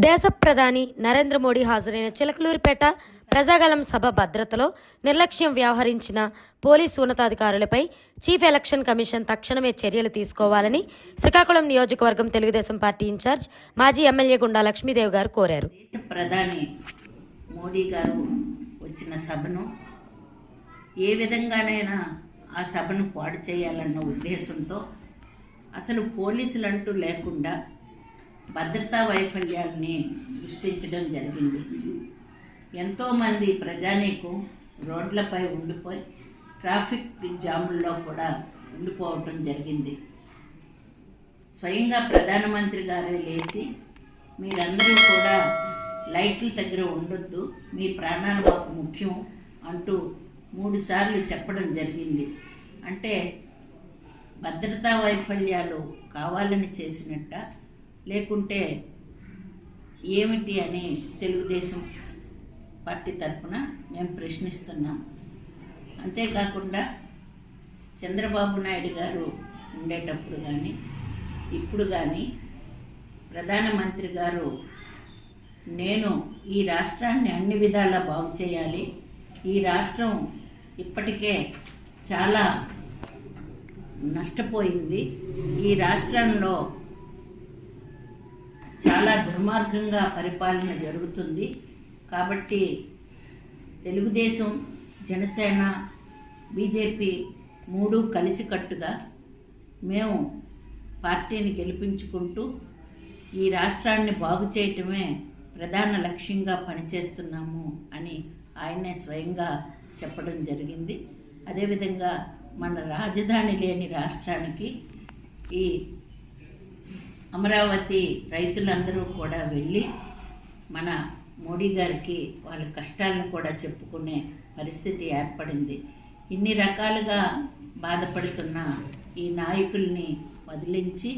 దేశ ప్రధాని నరేంద్ర మోడీ హాజరైన చిలకలూరిపేట ప్రజాగలం సభ భద్రతలో నిర్లక్ష్యం వ్యవహరించిన పోలీసు ఉన్నతాధికారులపై చీఫ్ ఎలక్షన్ కమిషన్ తక్షణమే చర్యలు తీసుకోవాలని శ్రీకాకుళం నియోజకవర్గం తెలుగుదేశం పార్టీ ఇన్ఛార్జ్ మాజీ ఎమ్మెల్యే గుండా లక్ష్మీదేవి గారు కోరారు. ప్రధాని మోడీ గారు వచ్చిన సభను ఏ విధంగానైనా ఆ సభను పాడు చేయాలన్న ఉద్దేశంతో అసలు పోలీసులంటూ లేకుండా భద్రతా వైఫల్యాల్ని సృష్టించడం జరిగింది. ఎంతోమంది ప్రజానీకం రోడ్లపై ఉండిపోయి ట్రాఫిక్ జాముల్లో కూడా ఉండిపోవటం జరిగింది. స్వయంగా ప్రధానమంత్రి గారే లేచి మీరందరూ కూడా లైట్ల దగ్గర ఉండొద్దు మీ ప్రాణాలు మాకు ముఖ్యం అంటూ మూడుసార్లు చెప్పడం జరిగింది. అంటే భద్రతా వైఫల్యాలు కావాలని చేసినట్ట లేకుంటే ఏమిటి అని తెలుగుదేశం పార్టీ తరఫున మేము ప్రశ్నిస్తున్నాం. అంతేకాకుండా చంద్రబాబు నాయుడు గారు ఉండేటప్పుడు కానీ ఇప్పుడు కానీ ప్రధానమంత్రి గారు నేను ఈ రాష్ట్రాన్ని అన్ని విధాలా బాగు చేయాలి. ఈ రాష్ట్రం ఇప్పటికే చాలా నష్టపోయింది. ఈ రాష్ట్రంలో చాలా దుర్మార్గంగా పరిపాలన జరుగుతుంది. కాబట్టి తెలుగుదేశం జనసేన బీజేపీ మూడు కలిసికట్టుగా మేము పార్టీని గెలిపించుకుంటూ ఈ రాష్ట్రాన్ని బాగు చేయటమే ప్రధాన లక్ష్యంగా పనిచేస్తున్నాము అని ఆయనే స్వయంగా చెప్పడం జరిగింది. అదేవిధంగా మన రాజధాని లేని రాష్ట్రానికి ఈ అమరావతి రైతులందరూ కూడా వెళ్ళి మన మోడీ గారికి వాళ్ళ కష్టాలను కూడా చెప్పుకునే పరిస్థితి ఏర్పడింది. ఇన్ని రకాలుగా బాధపడుతున్న ఈ నాయకుల్ని వదిలించి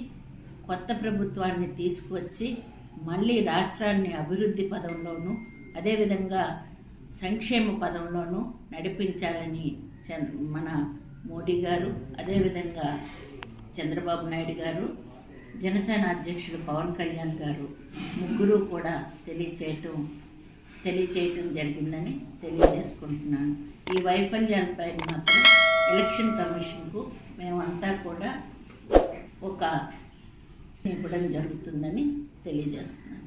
కొత్త ప్రభుత్వాన్ని తీసుకువచ్చి మళ్ళీ రాష్ట్రాన్ని అభివృద్ధి పదంలోనూ అదేవిధంగా సంక్షేమ పదంలోనూ నడిపించాలని చన్ మన మోడీ గారు అదేవిధంగా చంద్రబాబు నాయుడు గారు జనసేన అధ్యక్షుడు పవన్ కళ్యాణ్ గారు ముగ్గురు కూడా తెలియచేయటం తెలియచేయటం జరిగిందని తెలియజేసుకుంటున్నాను. ఈ వైఫల్యాలపై మాత్రం ఎలక్షన్ కమిషన్కు మేమంతా కూడా ఒక ఇవ్వడం జరుగుతుందని తెలియజేస్తున్నాను.